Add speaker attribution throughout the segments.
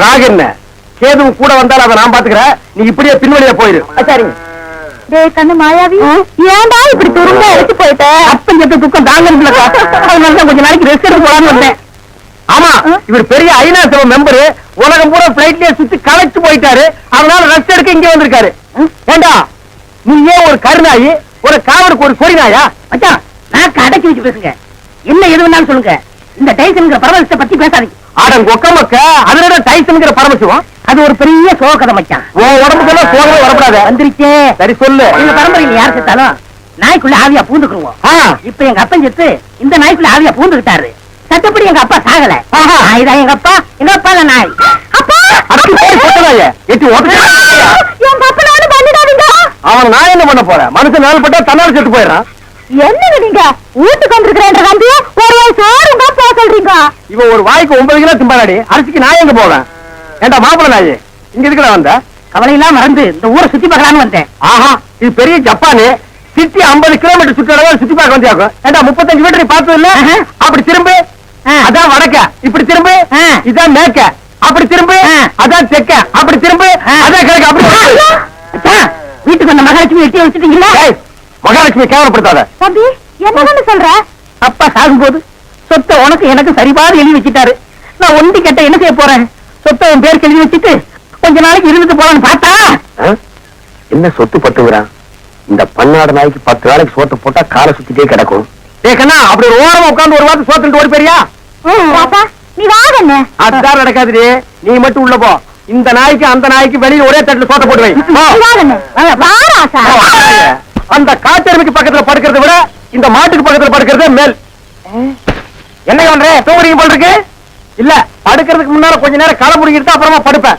Speaker 1: ராகண்ண கேதுவும் கூட வந்தாலும் அதை நான் பாத்துக்கிறேன் நீ இப்படியே பின்வழியா போயிரு. சரிங்க.
Speaker 2: டேய் கண்ணு மாயாவி ஏன்டா இப்படி துரும்ப எடுத்து போயிட்ட?
Speaker 1: அப்பன் செத்த துக்கம் தாங்க முடியலக்கா அதனால தான் கொஞ்ச நாளைக்கு ரெஸ்ட் எடுத்து வந்தேன். ஆமா இவர் பெரிய ஐநா சபை மெம்பர் உலகம் பூரா பிளைட்லயே சுத்தி களைச்சு போயிட்டாரு. அதனால ரெஸ்ட் எடுக்க இங்க வந்திருக்காரு. ஏண்டா நீ ஏன் ஒரு கருநாயி ஒரு காவலுக்கு ஒரு சொறி நாயா
Speaker 3: மச்சான் நான் கடைக்கு வச்சு பேசுங்க என்ன எது வேணாலும் சொல்லுங்க. இந்த டைசன்ங்கிற பரவசத்தை பத்தி பேசாதீங்க.
Speaker 1: ஆடம் கொக்க மக்க அதனோட டைசன்ங்கிற பரமசிவம்
Speaker 3: அது ஒரு பெரிய சோகதை மச்சான்.
Speaker 1: உன் உடம்புக்கெல்லாம் சோகமே வரக்கூடாது.
Speaker 3: வந்துருச்சே.
Speaker 1: சரி சொல்லு.
Speaker 3: எங்க பரம்பரையில் யார் செத்தாலும் நாய்க்குள்ள ஆவியா பூந்துக்குருவோம். இப்ப எங்க அப்பன் செத்து இந்த நாய்க்குள்ள ஆவியா பூந்துக்கிட்டாரு. சட்டப்படி எங்க அப்பா சாகல.
Speaker 1: ஆஹா.
Speaker 3: நாய் தான் எங்க அப்பா எங்க அப்பா! தான் நாய்
Speaker 1: அவன் நான் என்ன பண்ண போறேன்? மனுஷன் நாள் பட்டா தன்னால செத்து போயிடறான்.
Speaker 2: என்னங்க நீங்க? வீட்டுக்கு வந்திருக்கிறேன்ற நம்பிய ஒரு வாய் சோறுங்க போக சொல்றீங்க.
Speaker 1: இவன் ஒரு வாய்க்கு ஒன்பது கிலோ திம்பாடி அரிசிக்கு நான் எங்க போவேன்? ஏண்டா மாப்பிள நாயி இங்க இருக்கிற வந்த?
Speaker 3: கவலை எல்லாம் மறந்து இந்த ஊரை சுத்தி பார்க்கலான்னு வந்தேன்.
Speaker 1: ஆஹா இது பெரிய ஜப்பானு. சிட்டி 50 கிலோமீட்டர் சுற்றளவு சுத்தி பார்க்க வந்தியாக்கும். ஏண்டா முப்பத்தஞ்சு மீட்டர் நீ பார்த்தது இல்ல. அப்படி திரும்பு. அதான் வடக்க. இப்படி திரும்பு. இதான் மேற்க. அப்படி திரும்பு. அதான் தெக்க அப்படி திரும்பு. அதான் கிழக்கு. அப்படி
Speaker 3: வீட்டுக்கு வந்த மகாலட்சுமி எட்டி வச்சுட்டீங்களா?
Speaker 1: மகாலட்சுமி கேவலப்படுத்தாத.
Speaker 2: தம்பி என்னன்னு சொல்ற?
Speaker 3: அப்பா சாகும்போது சொத்தை உனக்கு எனக்கு சரிபாடு எழுதி வச்சுட்டாரு. நான் ஒண்டி கட்ட என்ன செய்ய போறேன்? சொத்தை உன் பேருக்கு எழுதி வச்சுட்டு கொஞ்ச நாளைக்கு இருந்துட்டு போலான்னு பார்த்தா?
Speaker 1: என்ன சொத்து பத்துகிறான் இந்த பன்னாடு நாய்க்கு பத்து நாளைக்கு சோத்து போட்டா காலை சுத்திட்டே கிடக்கும். ஏ கண்ணா அப்படி ஒரு ஓரமா உட்கார்ந்து ஒரு வாரத்தை சோத்துட்டு ஓடி போறியா?
Speaker 2: பாப்பா நீ வாங்கண்ணே
Speaker 1: அதுதான் நடக்காதுடி. நீ மட்டும் உள்ள போ. இந்த நாய்க்கு அந்த நாய்க்கு வெளியே ஒரே தட்டுல சோத்த போட்டு வை. அந்த காட்டெருமைக்கு பக்கத்துல படுக்கிறத விட இந்த மாட்டுக்கு பக்கத்துல படுக்கிறதே மேல். என்ன பண்ற தூங்குறீங்க போல் இருக்கு? இல்ல படுக்கிறதுக்கு முன்னால கொஞ்ச நேரம் களை முடிக்கிட்டு அப்புறமா படுப்பேன்.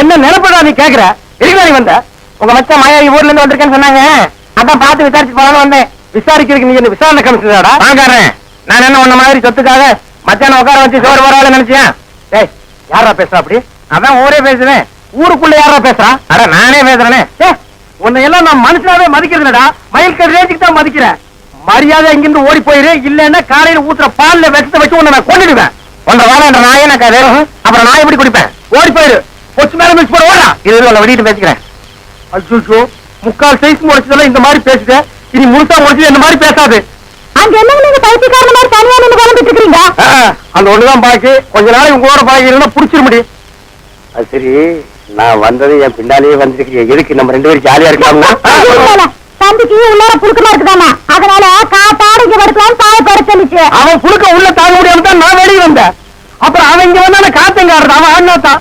Speaker 1: என்ன நினைப்படா நீ கேக்குற? எதுக்கு நீ வந்த? உங்க மச்சான் மாயா ஊர்ல இருந்து வந்திருக்கேன்னு சொன்னாங்க. அதான் பார்த்து விசாரிச்சு போலான்னு வந்தேன். விசாரிக்கிறதுக்கு நீ என்ன விசாரணை கமிஷனராடா? வாங்காரன் நான் என்ன உன்ன மாதிரி சொத்துக்காக மச்சான உட்கார வச்சு சோறு வராத நினைச்சேன் டேய் யாரா பேசுறா அப்படி? அதான் ஊரே பேசுறேன் ஊருக்குள்ள யாரா பேசுறா? அட நானே பேசுறேனே. உன்னை எல்லாம் நான் மனுஷனாவே மதிக்கிறதுலடா. மயில் ரேஞ்சுக்கு தான் மதிக்கிறேன். மரியாதை இங்கிருந்து ஓடி போயிரு. இல்லன்னா காலையில ஊத்துற பால்ல விஷத்தை வச்சு உன்னை நான் கொண்டுடுவேன் உன்னை வாழன்ற நாயே நான் கதை அப்புறம் நான் எப்படி குடிப்பேன்? ஓடி போயிரு. கொச்சு மேல மிக்ஸ் போட ஓடா இது உன்னை வெடிட்டு பேசிக்கிறேன். அச்சோ முக்கால் சைஸ் முடிச்சதெல்லாம் இந்த மாதிரி பேசுது. இனி முழுசா முடிச்சது இந்த மாதிரி பேசாது.
Speaker 2: அங்க என்னங்க நீங்க பைத்தியக்காரன மாதிரி தனியா நின்னு கிளம்பிட்டு இருக்கீங்க
Speaker 1: ஆ, அந்த ஒண்ணுதான் பாக்கி. கொஞ்ச நாளைக்கு உங்களோட பழகி இருந்தா புடிச்சிட முடியும் அது சரி. நான் வந்தது என் பின்னாலேயே வந்திருக்கீங்க எதுக்கு நம்ம ரெண்டு பேரும் ஜாலியா இருக்கலாம்னா
Speaker 2: இல்ல, தம்பிக்கு உள்ளார புழுக்கமா இருக்குதாமா? அதனால காத்தாட இங்க படுக்கலாம்னு பாய பட சொல்லிச்சு.
Speaker 1: அவன் புழுக்க உள்ள தாங்க முடியாம தான் நான் வெளியே வந்தேன். அப்புறம் அவன் இங்க வந்தா காத்தங்க ஆடுறது அவன் ஆடினா தான்.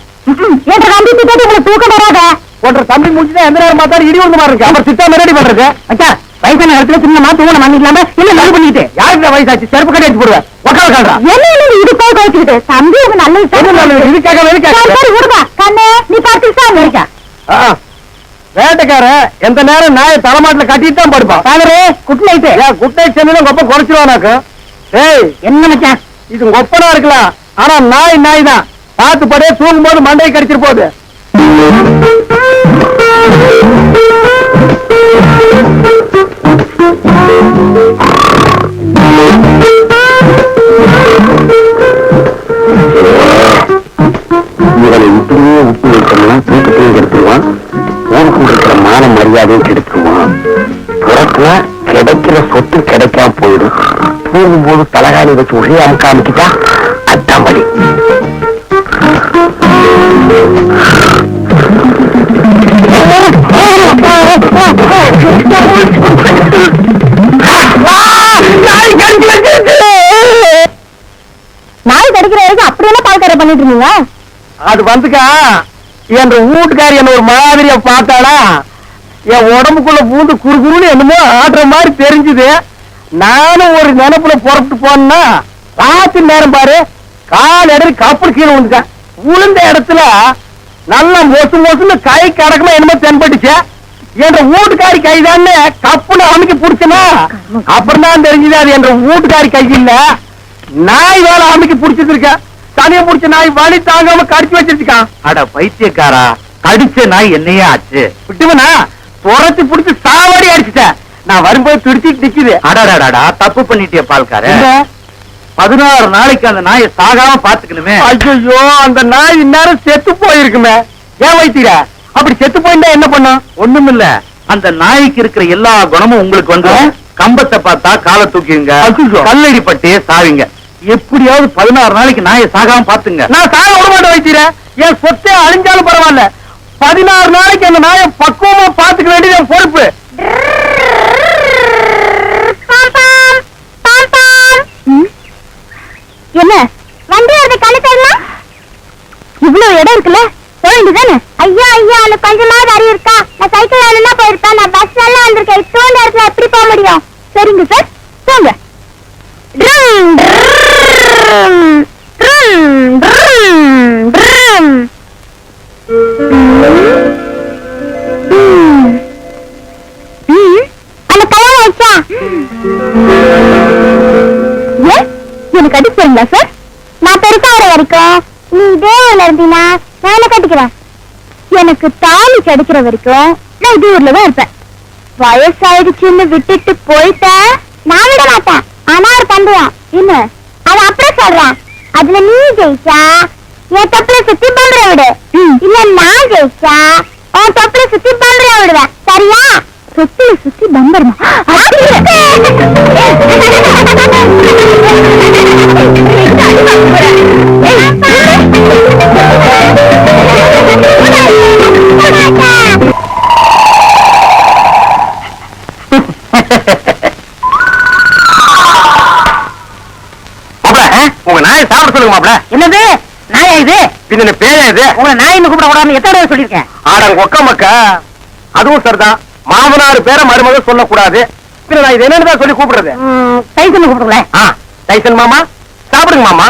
Speaker 2: என்ற தம்பி திட்டாட்டி உங்களுக்கு தூக்கம் வராத.
Speaker 1: ஒன்றரை தம்பி முடிச்சுதான் எந்த நேரம் பார்த்தாலும் இடி வந்து மாதிரி இருக்கு. அப்புறம் சித்தா ரெடி பண்றது.
Speaker 3: மச்சான் வயசான இடத்துல சின்ன மாத்து ஊன மன்னிக்கலாம இல்ல நடு பண்ணிட்டு
Speaker 1: யாருக்கு இந்த வயசாச்சு? செருப்பு கடை எடுத்து போடுவேன். உட்கார
Speaker 2: என்ன இது போய் கழிச்சுக்கிட்டு தம்பி உங்க நல்ல பார்த்து இருக்கா
Speaker 1: வேட்டைக்காரன் எந்த நேரம் நாயை தலைமாட்டுல கட்டிட்டு தான் படுப்பான்.
Speaker 3: பாதரே குட்
Speaker 1: ஏன் நைட் சென்னு கொப்ப குறைச்சிருவானாக்கு ஏய்
Speaker 3: என்ன மச்சான்?
Speaker 1: இது கொப்பனா இருக்கலாம். ஆனா நாய் நாய் தான். பார்த்து படே தூங்கும் போது மண்டையை கடிச்சிட்டு போகுது.
Speaker 4: இவனை தலகாணி வச்சு ஒரே அமுக்காமிக்கிட்டா அதான் வழி
Speaker 2: நாய் கடிக்கிற வரைக்கும் அப்படி என்ன பண்ணிட்டு இருந்தீங்க?
Speaker 1: அது வந்துக்கா என் வீட்டுக்காரி என்ன ஒரு மாதிரியா பார்த்தாளா? என் உடம்புக்குள்ள பூந்து குறுகுறுன்னு என்னமோ ஆடுற மாதிரி தெரிஞ்சுது. நானும் ஒரு நினைப்புல புறப்பட்டு போனா ராத்திரி நேரம் பாரு கால் இடறி கப்பல் கீழே விழுந்துட்டேன். விழுந்த இடத்துல நல்லா மோசம் மொசுன்னு கை கடக்கமா என்னமோ தென்பட்டுச்சு. என்ற வீட்டுக்காரி கைதான்னு கப்புன்னு அமைக்க பிடிச்சனா? அப்புறம் தான் தெரிஞ்சது அது என்ற வீட்டுக்காரி கை இல்ல. நாய் வேலை அமைக்க புடிச்சிட்டு இருக்க. தனியா பிடிச்ச நாய் வலி தாங்காம கடிச்சு வச்சிருக்கான்
Speaker 4: அட பைத்தியக்காரா கடிச்ச நாய் என்னையே ஆச்சு.
Speaker 1: விட்டுவனா துரத்தி பிடிச்சி சாவடி அடிச்சுட்டேன். நான் வரும்போது துடிச்சிட்டு நிக்குது.
Speaker 4: அடடடா தப்பு பண்ணிட்டிய பால்கார
Speaker 1: பதினாறு நாளைக்கு அந்த நாயை சாகாம பாத்துக்கணுமே ஐயோ அந்த நாய் இந்நேரம் செத்து போயிருக்குமே. ஏன் வைத்தீர அப்படி செத்து போயிருந்தா என்ன பண்ணும்? ஒண்ணுமில்ல. அந்த நாய்க்கு இருக்கிற எல்லா குணமும் உங்களுக்கு வந்து கம்பத்தை பார்த்தா காலை தூக்கிங்க கல்லடி பட்டே சாவிங்க. எப்படியாவது பதினாறு நாளைக்கு நாயை சாகாம பாத்துங்க நான் சாக விட மாட்டேன் வைத்தீர என் சொத்தே அழிஞ்சாலும் பரவாயில்ல. பதினாறு நாளைக்கு அந்த நாயை பக்குவமா பாத்துக்க வேண்டியது என் பொறுப்பு.
Speaker 2: என்ன? வண்டி வருது கண்ணு தரலாம் இவ்வளவு இடம் இருக்குல்ல? போயிட்டு ஐயா ஐயா அந்த கொஞ்சமாவது அறிவு இருக்கா? நான் சைக்கிள் வேணும்னா போயிருக்கேன் நான் பஸ் எல்லாம் வந்திருக்கேன். இத்தோண்ட இடத்துல எப்படி போக முடியும்? சரிங்க சார் போங்க. அந்த கல்யாணம் ஆச்சா ஏன்? எனக்கு அடிப்பீங்களா சார் நான் பெருசா வர வரைக்கும் நீ இதே ஊர்ல இருந்தீனா நான் என்ன கட்டிக்கிறேன்? எனக்கு தாலி கிடைக்கிற வரைக்கும் நான் இதே ஊர்ல தான் இருப்பேன். வயசாயிடுச்சுன்னு விட்டுட்டு போயிட்டேன் நான் விட மாட்டேன். ஆனா ஒரு பந்தயம் என்ன? அது அப்புறம் சொல்றேன். அதுல நீ ஜெயிச்சா என் தொப்புல சுத்தி பம்பர விடு. இல்ல நான் ஜெயிச்சா உன் தொப்புல சுத்தி பம்பர விடுவேன். சரியா? தொப்புல சுத்தி பம்பரமா?
Speaker 1: நாயா
Speaker 3: இது?
Speaker 1: பின்ன பேயா இது?
Speaker 3: உங்களை நாயின்னு கூப்பிட கூடாதுன்னு எத்தனை தடவை சொல்லியிருக்கேன்?
Speaker 1: ஆடங்க ஒக்க மக்கா. அதுவும் சரிதான். மாமனார் பேரை மருமக சொல்லக்கூடாது. பின்ன நான் இது என்னன்னு சொல்லி கூப்பிடுறது?
Speaker 3: டைசன் கூப்பிடுங்களேன்.
Speaker 1: ஆ டைசன் மாமா சாப்பிடுங்க மாமா.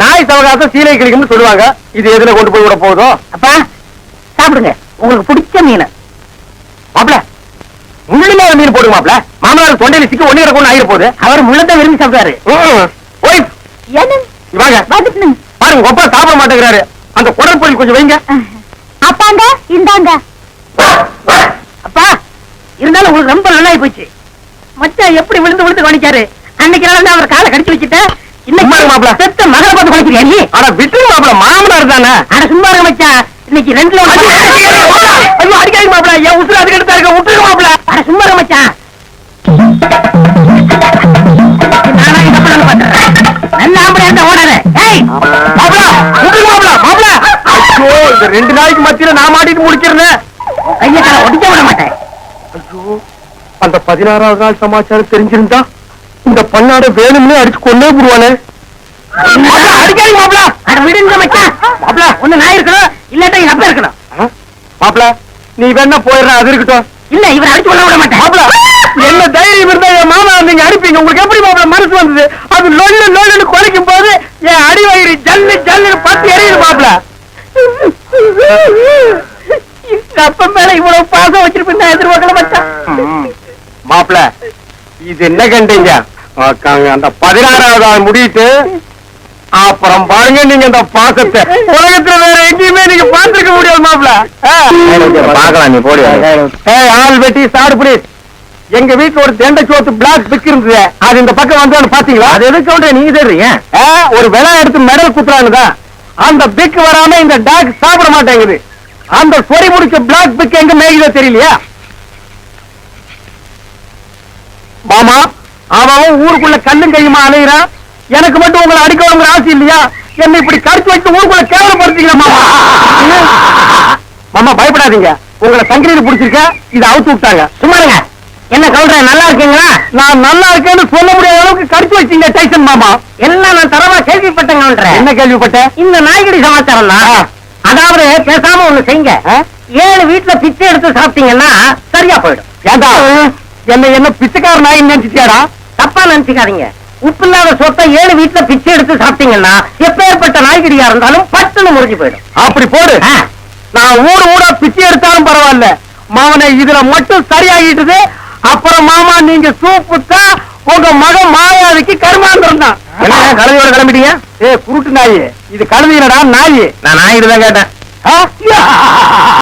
Speaker 1: நாய் சவகாசம் சீலை கிளிக்கும்னு சொல்லுவாங்க. இது எதுல கொண்டு போய் விட போகுதோ?
Speaker 3: அப்பா சாப்பிடுங்க. உங்களுக்கு பிடிச்ச மீன்.
Speaker 1: மாப்ள முள்ளில மீன் போடுங்க மாப்ள மாமனார் தொண்டையில சிக்க ஒண்ணு கொண்டு ஆயிர போகுது.
Speaker 3: அவர் முள்ளத்தை விரும்பி சாப்பிடுறாரு
Speaker 1: ம்ம். ஓய்
Speaker 2: என்ன?
Speaker 1: வாங்க.
Speaker 2: வந்துட்டு
Speaker 1: பாருங்க ஒப்பா சாப்பிட மாட்டேங்கிறாரு. அந்த குடற்பொருள் கொஞ்சம் வைங்க.
Speaker 2: அப்பாங்க இந்தாங்க.
Speaker 3: அப்பா இருந்தாலும் உங்களுக்கு ரொம்ப நல்லாயி போச்சு. மச்சான் எப்படி விழுந்து விழுந்து கவனிச்சாரு? அன்னைக்கு நாள் அவர் காலை கடிச்சு வச்சுட்டேன். இன்னைக்கு செத்த மகளை பார்த்து கவனிக்கிறியா நீ?
Speaker 1: ஆனா விட்டுருங்க மாப்ள மாமனார் தானே.
Speaker 3: ஆனா சும்மா இருக்க மச்சான். இன்னைக்கு
Speaker 1: ஐயோ அடிக்காதீங்க மாப்ள என் உசுறு அதுக்கு எடுத்தா இருக்க. விட்டுருங்க மாப்ள
Speaker 3: ஆனா சும்மா இருக்க மச்சான். நானா இதை பண்ணணும் பாத்துறேன் நல்ல ஆம்பளை இருந்தா ஓடாத. ஏய்.
Speaker 1: இந்த ரெண்டு நாளைக்கு மத்தியில நான் மாட்டிட்டு முடிக்கிறேன்
Speaker 3: கையை ஒடிக்க விட மாட்டேன்.
Speaker 1: ஐயோ அந்த பதினாறாவது நாள் சமாச்சாரம் தெரிஞ்சிருந்தா இந்த பண்ணாட வேணும்னே அடிச்சு கொண்டே போடுவானே அடிக்காதீங்க மாப்ள.
Speaker 3: அட விடுங்க மச்சான்.
Speaker 1: மாப்ள
Speaker 3: ஒண்ணு நான் இருக்கணும் இல்லாட்டா எங்க அப்பா இருக்கணும்.
Speaker 1: ஆ? மாப்ள நீ வேணா போயிடுற அது இருக்கட்டும்.
Speaker 3: இல்ல இவரை அடிச்சு கொள்ள விட மாட்டேன்.
Speaker 1: மாப்ள என்ன தைரியம் இருந்தா என் மாமா நீங்க அடிப்பீங்க? உங்களுக்கு எப்படி மாப்ள மனசு வந்தது? அது லொல்லு லொல்லுன்னு குலைக்கும் போது என் அடி வயிறு ஜல்லு ஜல்லுன்னு பத்து
Speaker 3: அப்பா மேல இவ்வளவு பாசம் வச்சிருப்பேன் நான் எதிர்பார்க்கல மச்சான்.
Speaker 1: மாப்ள இது என்ன கண்டீங்க? அக்காங்க, அந்த பதினாறாவது ஆள் அப்புறம் பாருங்க நீங்க அந்த பாசத்தை. உலகத்துல வேற எங்கேயுமே நீங்க பார்த்திருக்க முடியாது மாப்ள பாக்கலாம் நீ போடு. ஆள் வெட்டி சாடு பிளீஸ் எங்க வீட்டுல ஒரு தெண்டை சோத்து பிளாக் பிக் இருந்தது. அது இந்த பக்கம் வந்து பாத்தீங்களா அது எதுக்கு நீங்க தெரியுங்க ஒரு விலை எடுத்து மெடல் குத்துறானுதான். அந்த பிக் வராம இந்த டாக் சாப்பிட மாட்டேங்குது. அந்த சொறி முடிச்ச பிளாக் பிக் எங்க மேய்கிறதோ தெரியலையா? மாமா அவன் ஊருக்குள்ள கல்லும் கையுமா அலைகிறான் எனக்கு மட்டும் உங்களை அடிக்கணுங்கிற ஆசை இல்லையா? என்னை இப்படி கடிச்சு வச்சு ஊருக்குள்ள கேவலப்படுத்தீங்க மாமா? மாமா பயப்படாதீங்க. உங்களை சங்கரியில் பிடிச்சிருக்க இதை அவுத்து விட்டாங்க.
Speaker 3: சும்மாருங்க என்ன கவுண்டர் நல்லா இருக்கீங்களா?
Speaker 1: நான் நல்லா இருக்கேன்னு சொல்ல முடியாத அளவுக்கு கடிச்சு வச்சீங்க டைசன் மாமா.
Speaker 3: எல்லாம் நான் தரவா கேள்விப்பட்டேன் கவுண்டர்
Speaker 1: என்ன கேள்விப்பட்ட
Speaker 3: இந்த நாய்கடி சமாச்சாரம் தான் அதாவது பேசாம ஒண்ணு செய்யுங்க? ஏழு வீட்டுல பிச்சை எடுத்து சாப்பிட்டீங்கன்னா சரியா போயிடும்.
Speaker 1: ஏண்டா? என்ன என்ன பிச்சைக்கார நாய் நினைச்சிட்டியாடா?
Speaker 3: தப்பா நினைச்சுக்காதீங்க. உப்பு இல்லாத சொத்தை ஏழு வீட்டுல பிச்சை எடுத்து சாப்பிட்டீங்கன்னா எப்பேற்பட்ட நாய்கடியா இருந்தாலும் பட்டுன்னு முறிஞ்சு போயிடும்.
Speaker 1: அப்படி போடு. நான் ஊடு ஊடா பிச்சை எடுத்தாலும் பரவாயில்ல. மாமனை இதுல மட்டும் சரியாகிட்டுது அப்புறம் மாமா நீங்க சூப்பு தான் உங்க மகன் மாயாவிக்கு கருமாந்திரம் தான். கழுதையோட கிளம்பிட்டீங்க? ஏ குருட்டு நாய். இது கழுதையிலடா நாய். நான் நாயிட்டு தான் கேட்டேன்.